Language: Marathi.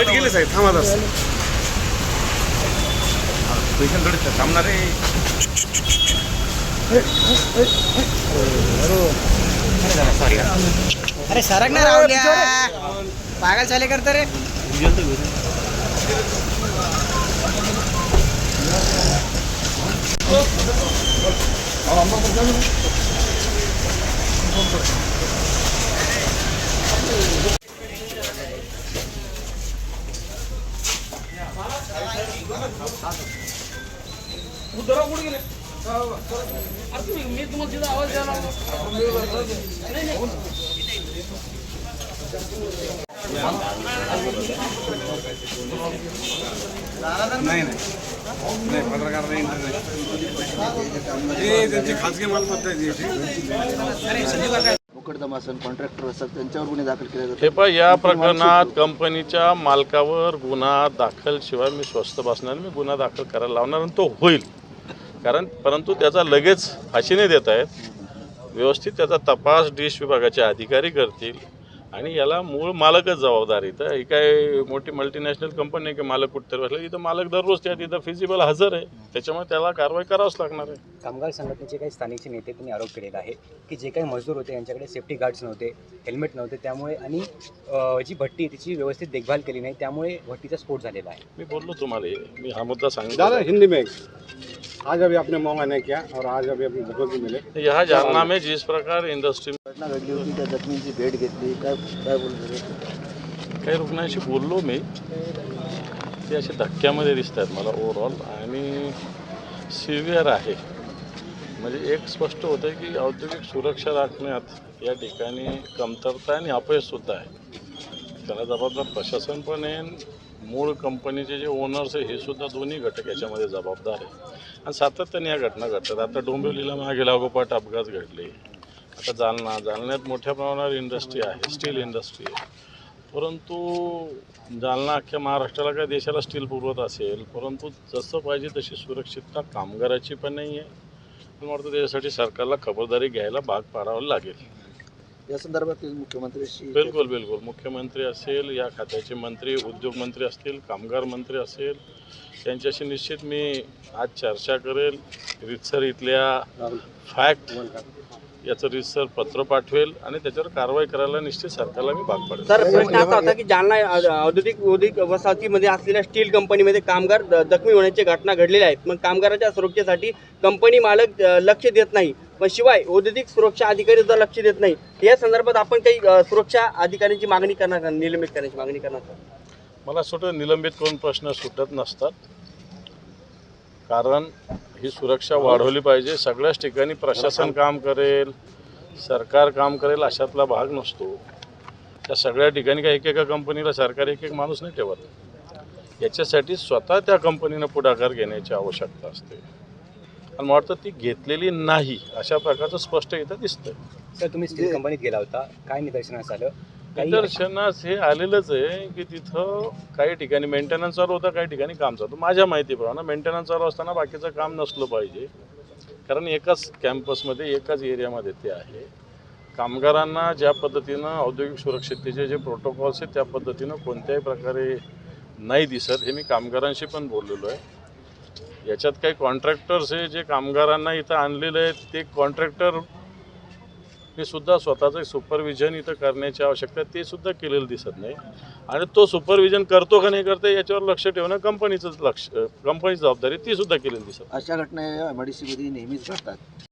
लाइट गेली साहेब थांबा. पेशंट थोडी थांबणार आहे. अरे सरक ना राहुल्या पागल चाले करता रे. नाही नाही नाही पत्रकार नाही हे त्यांची खाजगी मालमत्ता आहे ती. मुकदमा असेल कॉन्ट्रॅक्टर असेल त्यांच्यावर गुन्हे दाखल केले जातात. हे पण या प्रकरणात कंपनीच्या मालकावर गुन्हा दाखल शिवाय मी स्वस्त बसणार मी गुन्हा दाखल करायला लावणार आणि तो होईल. कारण परंतु त्याचा लगेच फाशी नाही देत आहेत. व्यवस्थित त्याचा तपास डिश विभागाचे अधिकारी करतील. आणि याला मूळ मालकच जबाबदार इथं ही काय मोठी मल्टीनॅशनल कंपनी आहे की मालक कुठतरी बसला इथं मालक दररोज त्या तिथं फिजिबल हजर आहे. त्याच्यामुळे त्याला कारवाई करावंच लागणार आहे. कामगार संघटनेचे काही स्थानिकचे नेते त्यांनी आरोप केलेला आहे की जे काही मजदूर होते यांच्याकडे सेफ्टी गार्ड्स नव्हते हेल्मेट नव्हते त्यामुळे आणि अ, जी भट्टी आहे तिची व्यवस्थित देखभाल केली नाही त्यामुळे भट्टीचा स्फोट झालेला आहे. मी बोललो तुम्हाला हे. मी हा मुद्दा दादा सांगितला हिंदी में आज अभी आपने मौका नहीं किया और आज अभी अपने जगह भी मिले? यहाँ जानना में जिस प्रकार इंडस्ट्री घटना घडली होती त्या जखमींची भेट घेतली. काय काय बोलतो काही रुग्णांशी बोललो मी. ते असे धक्क्यामध्ये दिसत आहेत मला ओव्हरऑल आणि सिव्हिअर आहे. म्हणजे एक स्पष्ट होतं की औद्योगिक सुरक्षा राखण्यात या ठिकाणी कमतरता आणि अपयशसुद्धा आहे. त्याला जबाबदार प्रशासन पण आहे. मूळ कंपनीचे जे ओनर्स आहे हे सुद्धा दोन्ही घटक याच्यामध्ये जबाबदार आहे. आणि सातत्याने या घटना घडतात. आता डोंबिवलीला मागे लागोपाठ अपघात घडले. आता जालना जालन्यात मोठ्या प्रमाणावर इंडस्ट्री आहे स्टील इंडस्ट्री आहे. परंतु जालना अख्ख्या महाराष्ट्राला काय देशाला स्टील पुरवत असेल परंतु जसं पाहिजे तशी सुरक्षितता कामगाराची पण नाही आहे. मला वाटतं त्याच्यासाठी सरकारला खबरदारी घ्यायला भाग पाडावं लागेल. या संदर्भात मुख्यमंत्र्यांशी बिलकुल बिलकुल. मुख्यमंत्री असेल या खात्याचे मंत्री उद्योग मंत्री असतील कामगार मंत्री असेल यांच्याशी निश्चित मी आज चर्चा करेल. रितसर इथल्या फॅक्ट याचं रितसर पत्र पाठवेल आणि त्याच्यावर कारवाई करायला निश्चित सरकारला मी भाग पाडेल. सर प्रश्न असा होता की जालना औद्योगिक औद्योगिक वसाहतीमध्ये असलेल्या स्टील कंपनीमध्ये कामगार जखमी होण्याच्या घटना घडलेल्या आहेत मग कामगाराच्या सुरक्षेसाठी कंपनी मालक लक्ष देत नाही. पण शिवाय औद्योगिक सुरक्षा अधिकारी सुद्धा लक्ष देत नाही. या संदर्भात आपण काही सुरक्षा अधिकाऱ्यांची मागणी करणार निलंबित करण्याची मागणी करणार? मला असं वाटतं निलंबित करून प्रश्न सुटत नसतात. कारण ही सुरक्षा वाढवली पाहिजे. सगळ्याच ठिकाणी प्रशासन काम करेल सरकार काम करेल अशातला भाग नसतो. त्या सगळ्या ठिकाणी काय एकेका कंपनीला सरकार एक एक माणूस नाही ठेवत. याच्यासाठी स्वतः त्या कंपनीनं पुढाकार घेण्याची आवश्यकता असते. आणि मला वाटतं ती घेतलेली नाही अशा प्रकारचं स्पष्ट इथं दिसतंय. सर तुम्ही स्टील कंपनीत गेला होता. काय निदर्शनास आलं? निदर्शनास हे आलेलंच आहे की तिथं काही ठिकाणी मेंटेनन्स चालू होतं काही ठिकाणी काम चालू माझ्या माहितीप्रमाणे मेंटेनन्स चालू असताना बाकीचं काम नसलं पाहिजे. कारण एकाच कॅम्पसमध्ये एकाच एरियामध्ये ते आहे. कामगारांना ज्या पद्धतीनं औद्योगिक सुरक्षिततेचे जे प्रोटोकॉल्स आहेत त्या पद्धतीनं कोणत्याही प्रकारे नाही दिसत हे मी कामगारांशी पण बोललेलो आहे. याच्यात काही कॉन्ट्रॅक्टर्स आहे जे कामगारांना इथं आणलेले आहेत ते कॉन्ट्रॅक्टर हे सुद्धा स्वतःचं सुपरविजन इथं करण्याची आवश्यकता ते सुद्धा केलेलं दिसत नाही. आणि तो सुपरविजन करतो का नाही करतो याच्यावर लक्ष ठेवणं कंपनीचंच लक्ष कंपनीची जबाबदारी ती सुद्धा केलेली दिसत अशा घटना या एमआयडीसी नेहमीच घडतात.